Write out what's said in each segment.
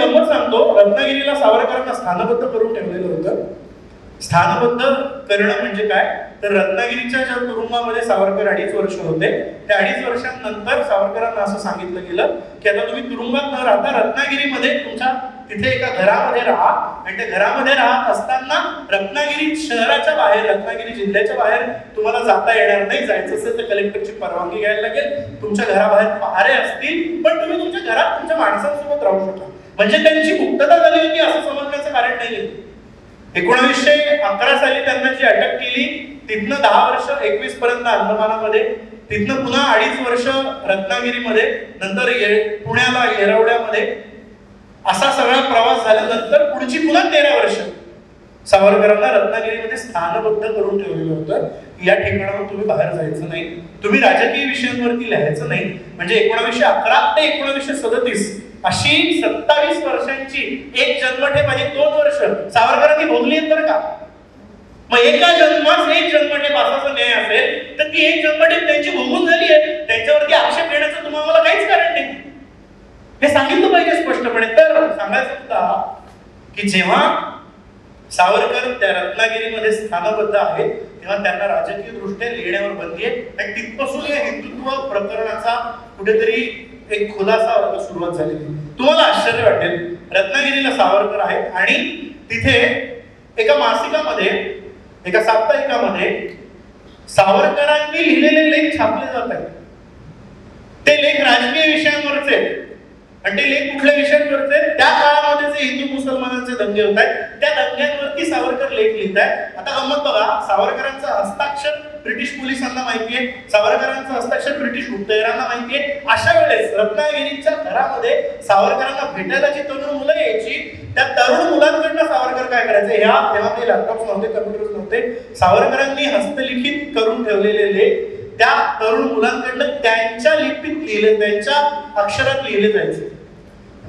सांगतो. रत्नागिरीला सावरकरांना स्थानबद्ध करून ठेवलेलं होतं. स्थानबद्ध करणं म्हणजे काय? तर रत्नागिरीच्या ज्या तुरुंगामध्ये सावरकर अडीच वर्ष होते त्या अडीच वर्षांनंतर सावरकरांना असं सांगितलं गेलं की आता तुम्ही तुरुंगात न राहता रत्नागिरीमध्ये तुमच्या तिथे एका घरामध्ये राहा. आणि त्या घरामध्ये राहत असताना रत्नागिरी शहराच्या बाहेर रत्नागिरी जिल्ह्याच्या बाहेर तुम्हाला जाता येणार नाही. जायचं असेल तर कलेक्टरची परवानगी घ्यायला लागेल. तुमच्या घराबाहेर पहारे असतील पण तुम्ही तुमच्या घरात तुमच्या माणसांसोबत राहू शकता. म्हणजे त्यांची मुक्तता झाली होती असं समजण्याचं कारण नाही एकोणावीसशे अकरा साली त्यांना जी अटक केली तिथनं दहा वर्ष एकवीस पर्यंत अंदमानामध्ये तिथनं पुन्हा अडीच वर्ष रत्नागिरीमध्ये नंतर ये- पुण्याला येरवड्यामध्ये असा सगळा प्रवास झाल्यानंतर पुढची पुन्हा तेरा वर्ष. सावरकरांना रत्नागिरीमध्ये स्थानबद्ध करून ठेवलेलं होतं. या ठिकाणावर तुम्ही बाहेर जायचं नाही. तुम्ही राजकीय विषयांवरती लिहायचं नाही. म्हणजे एकोणावीसशे अकरा ते एकोणावीसशे सदतीस अशी सत्तावीस वर्षांची एक जन्मठेप आणि दोन वर्ष सावरकरांनी भोगली आहेत बरं का? मग एका जन्मास एक जन्मठेप असा न्याय असेल तर ती एक जन्मठेप त्यांची भोगून झाली आहे. त्यांच्यावरती आक्षेप घेण्याचं तुम्हाला काहीच कारण नाही. हे सांगितलं पाहिजे स्पष्टपणे. सांगायचं होता की जेव्हा सावरकर त्या रत्नागिरीमध्ये स्थानबद्ध आहेत तेव्हा त्यांना राजकीय दृष्ट्या लिहिण्यावर बंदी आहे. आणि तिथपासून या हिंदुत्व प्रकरणाचा कुठेतरी एक खुलासा व्हायला सुरुवात झालेली तुम्हाला आश्चर्य वाटेल रत्नागिरीला सावरकर आहेत आणि तिथे एका मासिकामध्ये एका साप्ताहिकामध्ये सावरकरांनी लिहिलेले लेख छापले जात आहेत. ते लेख राजकीय विषयांवरचे आहेत. आणि ते लेख कुठल्या विषयांवरचे त्या काळामध्ये जे हिंदू मुसलमानांचे दंगे होत आहेत त्या दंग्यांवरती सावरकर लेख लिहित आहेत. आता गमत बघा सावरकरांचं हस्ताक्षर ब्रिटिश पोलिसांना माहिती आहे सावरकरांचं हस्ताक्षर ब्रिटिश गुप्तहेरांना माहिती आहे. अशा वेळेस रत्नागिरीच्या घरामध्ये सावरकरांना भेटायला जी तरुण मुलं यायची त्या तरुण मुलांकडनं सावरकर काय करायचे? ह्या तेव्हा ते लॅपटॉप नव्हते कम्प्युटर नव्हते. सावरकरांनी हस्तलिखित करून ठेवलेले लेख. त्या तरुण मुलांकडनं त्यांच्या लिपीत लिहिले त्यांच्या अक्षरात लिहिले जायचे.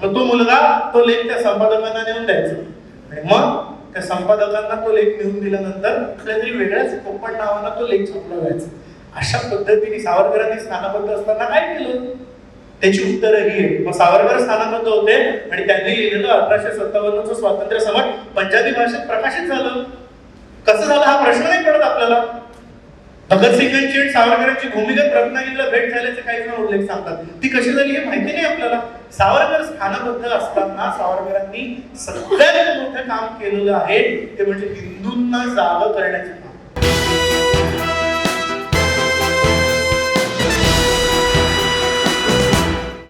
मग तो मुलगा तो लेख त्या संपादकांना नेऊन द्यायचा. आणि मग त्या संपादकांना तो लेख नेऊन दिल्यानंतर कुठल्या तरी वेगळ्याच कोकण नावानं तो लेख छापला जायचा. अशा पद्धतीने सावरकरांनी स्थानबद्ध असताना काय केलं? त्याची उत्तरं ही आहेत मग सावरकर स्थानबद्ध होते आणि त्यांनी लिहिलेलं अठराशे सत्तावन्नचं स्वातंत्र्य समर पंजाबी भाषेत प्रकाशित झालं. कसं झालं हा प्रश्न नाही पडत आपल्याला. भगतसिंगांची आणि सावरकरांची भूमिगत रत्नागिरीला भेट झाल्याचे काही जण उल्लेख सांगतात. ती कशी झाली हे माहिती नाही आपल्याला. सावरकर स्थानबद्ध असताना सावरकरांनी सगळ्यात मोठं काम केलेलं आहे ते म्हणजे हिंदूंना जाग करण्याचं